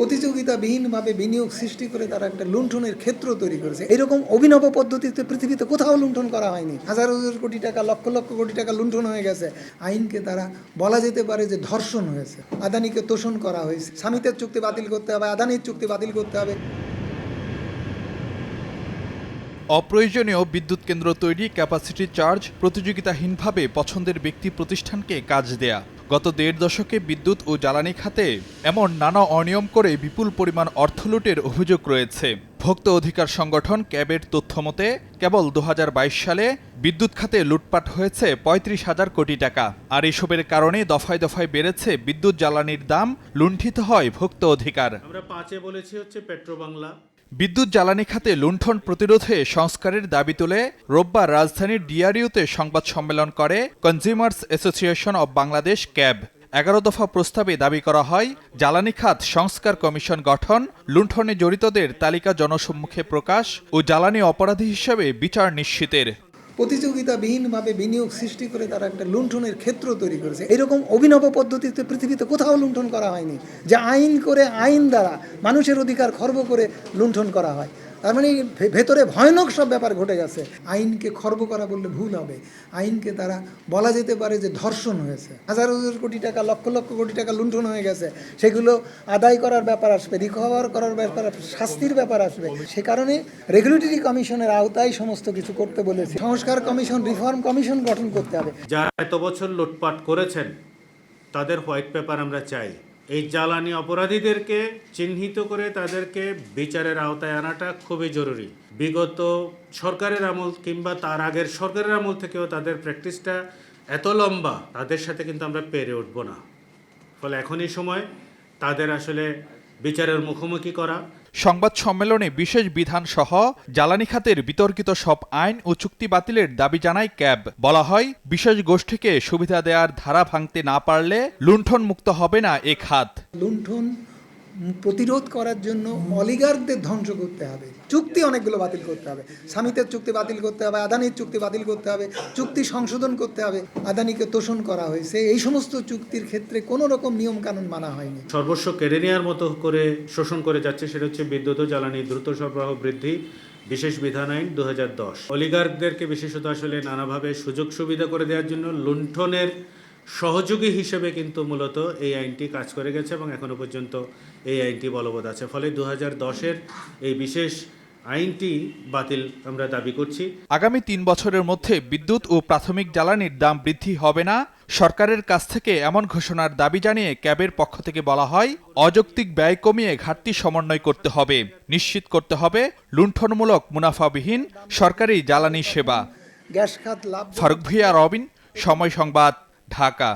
প্রতিযোগিতাবিহীনভাবে বিনিয়োগ সৃষ্টি করে তারা একটা লুণ্ঠনের ক্ষেত্র তৈরি করেছে। এরকম অভিনব পদ্ধতিতে পৃথিবীতে কোথাও লুণ্ঠন করা হয়নি। হাজার হাজার কোটি টাকা, লক্ষ লক্ষ কোটি টাকা লুণ্ঠন হয়ে গেছে। আইনকে তারা বলা যেতে পারে যে ধর্ষণ হয়েছে। আদানিকে তোষণ করা হয়েছে। স্বামীদের চুক্তি বাতিল করতে হবে, আদানির চুক্তি বাতিল করতে হবে। অপ্রয়োজনীয় বিদ্যুৎ কেন্দ্র তৈরি ক্যাপাসিটি চার্জ প্রতিযোগিতাহীনভাবে পছন্দের ব্যক্তি প্রতিষ্ঠানকে কাজ দেয়া। গত দেড় দশকে বিদ্যুৎ ও জ্বালানি খাতে এমন নানা অনিয়ম করে বিপুল পরিমাণ অর্থ লুটের অভিযোগ রয়েছে। ভোক্তা অধিকার সংগঠন ক্যাবের তথ্যমতে কেবল দু হাজার বাইশ সালে বিদ্যুৎ খাতে লুটপাট হয়েছে পঁয়ত্রিশ হাজার কোটি টাকা। আর এসবের কারণে দফায় দফায় বেড়েছে বিদ্যুৎ জ্বালানির দাম, লুণ্ঠিত হয় ভোক্তা অধিকার। আমরা পাঁচে বলেছি হচ্ছে পেট্রো বাংলা বিদ্যুৎ জ্বালানি খাতে লুণ্ঠন প্রতিরোধে সংস্কারের দাবি তুলে রোববার রাজধানীর ডিআরইউতে সংবাদ সম্মেলন করে consumers association of Bangladesh, CAB. এগারো দফা প্রস্তাবে দাবি করা হয়, জ্বালানি খাত সংস্কার কমিশন গঠন, লুণ্ঠনে জড়িতদের তালিকা জনসম্মুখে প্রকাশ ও জ্বালানি অপরাধী হিসেবে বিচার নিশ্চিতের। প্রতিযোগিতাবিহীনভাবে বিনিয়োগ সৃষ্টি করে তারা একটা লুণ্ঠনের ক্ষেত্র তৈরি করেছে। এরকম অভিনব পদ্ধতিতে পৃথিবীতে কোথাও লুণ্ঠন করা হয়নি। যে আইন করে আইন দ্বারা মানুষের অধিকার খর্ব করে লুণ্ঠন করা হয়। তার মানে ভেতরে ভয়ানক সব ব্যাপার ঘটে গেছে। আইনকে খর্ব করা বললে ভুল হবে। আইনকে তারা বলা যেতে পারে যে ধর্ষণ হয়েছে। হাজার হাজার কোটি টাকা, লক্ষ লক্ষ কোটি টাকা লুণ্ঠন হয়ে গেছে। সেগুলো আদায় করার ব্যাপার আসবে, রিকভার করার ব্যাপার শাস্তির ব্যাপার আসবে। সে কারণে রেগুলেটরি কমিশনের আওতায় সমস্ত কিছু করতে বলেছে। সংস্কার কমিশন রিফর্ম কমিশন গঠন করতে হবে। যারা এত বছর লুটপাট করেছেন, তাদের হোয়াইট পেপার আমরা চাই। এই জ্বালানি অপরাধীদেরকে চিহ্নিত করে তাদেরকে বিচারের আওতায় আনাটা খুবই জরুরি। বিগত সরকারের আমল কিংবা তার আগের সরকারের আমল থেকেও তাদের প্র্যাকটিসটা এত লম্বা, তাদের সাথে কিন্তু আমরা পেরে উঠব না। ফলে এখনই সময় তাদের আসলে বিচারের মুখোমুখি করা। সংবাদ সম্মেলনে বিশেষ বিধান সহ জ্বালানি খাতের বিতর্কিত সব আইন ও চুক্তি বাতিলের দাবি জানায় ক্যাব। বলা হয় বিশেষ গোষ্ঠীকে সুবিধা দেওয়ার ধারা ভাঙতে না পারলে লুণ্ঠন মুক্ত হবে না এ খাত। লুণ্ঠন প্রতিরোধ করার জন্য অলিগারদের ধ্বংস করতে হবে। চুক্তি অনেকগুলো বাতিল করতে হবে। স্বামীদের চুক্তি বাতিল করতে হবে, আদানির চুক্তি বাতিল করতে হবে, চুক্তি সংশোধন করতে হবে, আদানিকে তোষণ করা হয়েছে। এই সমস্ত চুক্তির ক্ষেত্রে কোনো রকম নিয়ম কানুন মানা হয়নি। সর্বস্ব কেড়ে নেওয়ার মতো করে শোষণ করে যাচ্ছে সেটা হচ্ছে বিদ্যুৎ ও জ্বালানি, দ্রুত সরবরাহ বৃদ্ধি, বিশেষ বিধান আইন দু হাজার দশ। অলিগার্কদেরকে বিশেষত আসলে নানাভাবে সুযোগ সুবিধা করে দেওয়ার জন্য লুণ্ঠনের সহযোগী হিসেবে কিন্তু মূলত এই আইনটি কাজ করে গেছে এবং এখনও পর্যন্ত এই আইনটি বলবৎ আছে। ফলে দু হাজার দশের এই বিশেষ আইনটি বাতিল আমরা দাবি করছি। আগামী তিন বছরের মধ্যে বিদ্যুৎ ও প্রাথমিক জ্বালানির দাম বৃদ্ধি হবে না? সরকারের কাছ থেকে এমন ঘোষণার দাবি জানিয়ে ক্যাবের পক্ষ থেকে বলা হয় অযৌক্তিক ব্যয় কমিয়ে ঘাটতি সমন্বয় করতে হবে। নিশ্চিত করতে হবে লুণ্ঠনমূলক মুনাফাবিহীন সরকারি জ্বালানি সেবা। গ্যাস খাত লাভ ফারুক ভিয়া রবিন সময় সংবাদ ঢাকা।